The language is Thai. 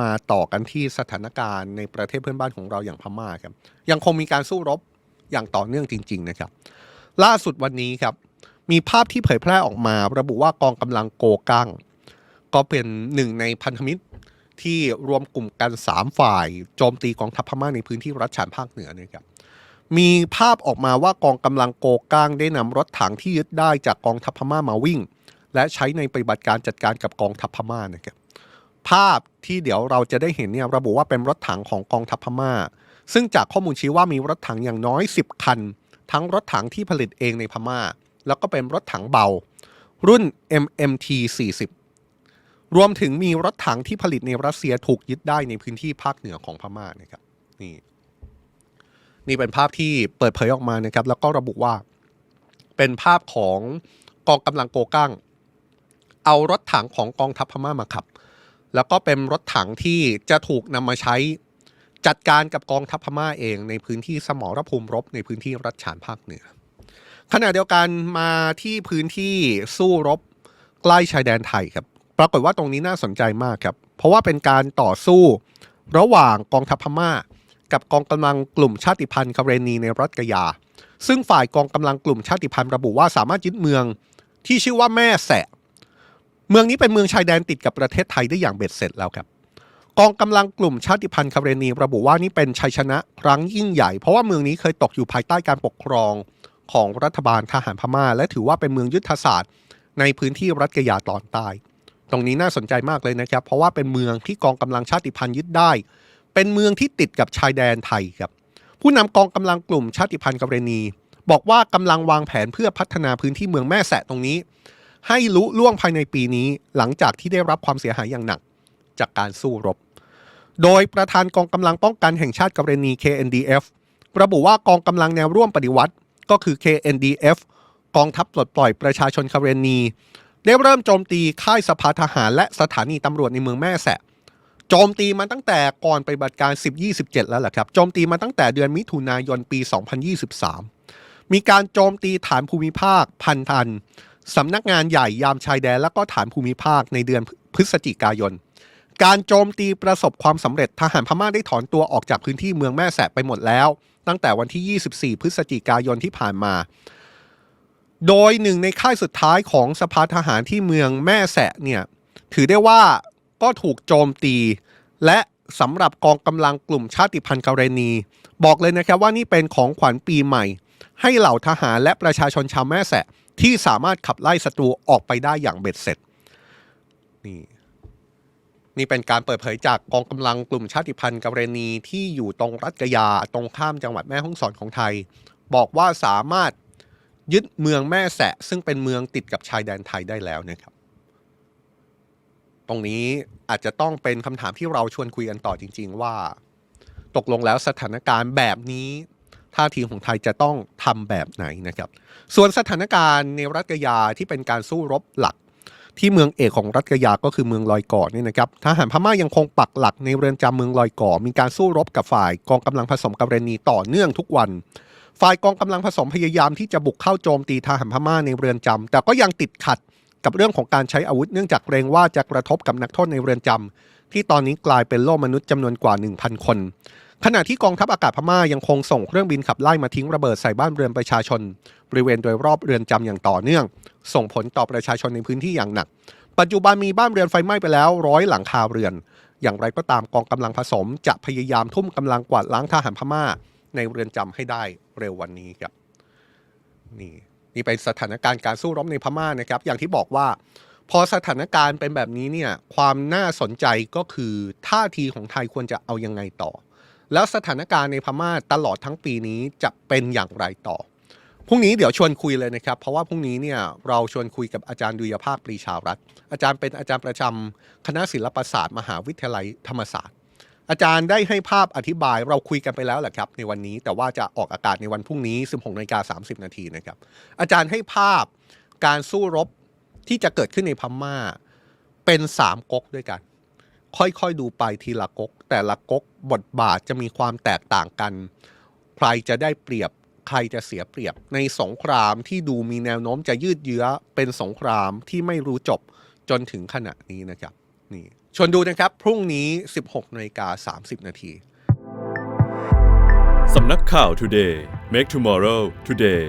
มาต่อกันที่สถานการณ์ในประเทศเพื่อนบ้านของเราอย่างพม่าครับ ยังคงมีการสู้รบอย่างต่อเนื่องจริง ๆ นะครับ ล่าสุดวันนี้ครับ มีภาพที่เผยแพร่ออกมา ระบุว่ากองกำลังโกกังก็เป็นหนึ่งในพันธมิตรที่รวมกลุ่มกัน 3 ฝ่าย โจมตีกองทัพพม่าในพื้นที่รัฐฉานภาคเหนือนะครับมีภาพออกมาว่ากองกำลังโกกังได้นำรถถังที่ยึดได้จากกองทัพพม่ามาวิ่ง และใช้ในปฏิบัติการจัดการกับกองทัพพม่านะครับ ภาพที่เดี๋ยวเราจะได้เห็นเนี่ยระบุว่าเป็นรถถังของกองทัพพม่า ซึ่งจากข้อมูลชี้ว่ามีรถถังอย่างน้อย 10 คัน ทั้งรถถังที่ผลิตเองในพม่า แล้วก็เป็นรถถังเบา รุ่น MMT 40 รวมถึงมีรถถังที่ผลิตในรัสเซียถูกยึดได้ในพื้นที่ภาคเหนือของพม่านะครับนี่นี่เป็นภาพที่เปิดเผยออกมานะครับ แล้วก็ระบุว่า เป็นภาพของกองกำลังโกกังเอารถถังของกองทัพพม่ามาขับ แล้วก็เป็นรถถังที่จะถูกนำมาใช้จัดการกับกองทัพพม่าเองในพื้นที่สมรภูมิรบในพื้นที่รัฐฉานภาคเหนือ ขณะเดียวกันมาที่พื้นที่สู้รบใกล้ชายแดนไทยครับ ปรากฏว่าตรงนี้น่าสนใจมากครับ เพราะว่าเป็นการต่อสู้ระหว่างกองทัพพม่า กับกองกำลังกลุ่มชาติพันธุ์คาเรนีในรัฐกะยา ซึ่งฝ่ายกองกำลังกลุ่มชาติพันธุ์ระบุว่าสามารถยึดเมืองที่ชื่อว่าแม่แสะ เมืองนี้เป็นเมืองชายแดนติดกับประเทศไทยได้อย่างเบ็ดเสร็จแล้วครับ กองกำลังกลุ่มชาติพันธุ์คาเรนีระบุว่านี่เป็นชัยชนะครั้งยิ่งใหญ่ เพราะว่าเมืองนี้เคยตกอยู่ภายใต้การปกครองของรัฐบาลทหารพม่า และถือว่าเป็นเมืองยุทธศาสตร์ ในพื้นที่รัฐกะยาตอนใต้ตรงนี้น่าสนใจมากเลยนะครับ เพราะว่าเป็นเมืองที่กองกำลังชาติพันธุ์ยึดได้ เป็นเมืองที่ติดกับชายแดนไทยครับผู้นำกองกำลังกลุ่มชาติพันธุ์กาเรนี บอกว่ากำลังวางแผนเพื่อพัฒนาพื้นที่เมืองแม่แสะตรงนี้ ให้ลุล่วงภายในปีนี้หลังจากที่ได้รับความเสียหายอย่างหนักจากการสู้รบ โดยประธานกองกำลังป้องกันแห่งชาติกาเรนี KNDF ระบุว่ากองกำลังแนวร่วมปฏิวัติ ก็คือ KNDF กองทัพปลดปล่อยประชาชนคาเรนี ได้เริ่มโจมตีค่ายสภาทหารและสถานีตำรวจในเมืองแม่แสะโจมตีมาตั้งแต่ก่อนปฏิบัติการ 10-27 แล้วแหละครับ โจมตีมาตั้งแต่เดือนมิถุนายนปี 2023 มีการโจมตีฐานภูมิภาค พันทัน สำนักงานใหญ่ยามชายแดนและก็ฐานภูมิภาคในเดือนพฤศจิกายน การโจมตีประสบความสำเร็จทหารพม่าได้ถอนตัวออกจากพื้นที่เมืองแม่แสะไปหมดแล้ว ตั้งแต่วันที่ 24 พฤศจิกายนที่ผ่านมา โดยหนึ่งในค่ายสุดท้ายของสภาทหารที่เมืองแม่แสะเนี่ยถือได้ว่าก็ถูกโจมตี และสำหรับกองกำลังกลุ่มชาติพันธุ์กาเรนี บอกเลยนะครับว่านี่เป็นของขวัญปีใหม่ ให้เหล่าทหารและประชาชนชาวแม่แสะ ที่สามารถขับไล่ศัตรูออกไปได้อย่างเบ็ดเสร็จ นี่นี่เป็นการเปิดเผยจากกองกำลังกลุ่มชาติพันธุ์กาเรนีที่อยู่ตรงรัฐกะยาตรงข้ามจังหวัดแม่ฮ่องสอนของไทย บอกว่าสามารถยึดเมืองแม่แสะ ซึ่งเป็นเมืองติดกับชายแดนไทยได้แล้วนะครับ ตรงนี้อาจจะต้องเป็นคำถามที่เราชวนคุยกันต่อจริง ๆ ว่า ตกลงแล้วสถานการณ์แบบนี้ ท่าทีของไทยจะต้องทำแบบไหนนะครับ ส่วนสถานการณ์ในรัฐกะยาที่เป็นการสู้รบหลัก ที่เมืองเอกของรัฐกะยาก็คือเมืองลอยก่อนี่นะครับทหารพม่ายังคงปักหลักในเรือนจำเมืองลอยก่อ มีการสู้รบกับฝ่ายกองกำลังผสมกาเรนีต่อเนื่องทุกวัน ฝ่ายกองกำลังผสมพยายามที่จะบุกเข้าโจมตีทหารพม่าในเรือนจำแต่ก็ยังติดขัดกับเรื่องของการใช้อาวุธเนื่องจากเกรงว่าจะกระทบกับนักโทษในเรือนจำที่ตอนนี้กลายเป็นโล่มนุษย์จำนวนกว่า 1,000 คน ขณะที่กองทัพอากาศพม่ายังคงส่งเครื่องบินขับไล่มาทิ้งระเบิดใส่บ้านเรือนประชาชน บริเวณโดยรอบเรือนจำอย่างต่อเนื่อง ส่งผลต่อประชาชนในพื้นที่อย่างหนัก ปัจจุบันมีบ้านเรือนไฟไหม้ไปแล้วร้อยหลังคาเรือน อย่างไรก็ตามกองกำลังผสมจะพยายามทุ่มกำลังกวาดล้างทหารพม่า ในเรือนจำให้ได้เร็ววันนี้ครับนี่นี่เป็นสถานการณ์การสู้รบในพม่านะครับ อย่างที่บอกว่า พอสถานการณ์เป็นแบบนี้เนี่ยความน่าสนใจก็คือท่าทีของไทยควรจะเอายังไงต่อ แล้วสถานการณ์ในพม่าตลอดทั้งปีนี้จะเป็นอย่างไรต่อพรุ่งนี้เดี๋ยวชวนคุยเลยนะครับ เพราะว่าพรุ่งนี้เนี่ยเราชวนคุยกับอาจารย์ดุยภาคปรีชารัตอาจารย์เป็นอาจารย์ประจำคณะศิลปศาสตร์ มหาวิทยาลัยธรรมศาสตร์ อาจารย์ได้ให้ภาพอธิบายเราคุยกันไปแล้วแหละครับ ในวันนี้แต่ว่าจะออกอากาศในวันพรุ่งนี้ 16นาฬิกา30 นาทีนะครับ อาจารย์ให้ภาพการสู้รบที่จะเกิดขึ้นในพม่าเป็นสามก๊กด้วยกัน ค่อยๆดูไปทีละก๊กแต่ละก๊กบทบาทจะมีความแตกต่างกัน ใครจะได้เปรียบ ใครจะเสียเปรียบ ในสงครามที่ดูมีแนวโน้มจะยืดเยื้อเป็นสงครามที่ไม่รู้จบจนถึงขณะนี้นะครับนี่ชวนดูนะครับ พรุ่งนี้ 16นาฬิกา30 นาทีสำนักข่าว Today Make Tomorrow Today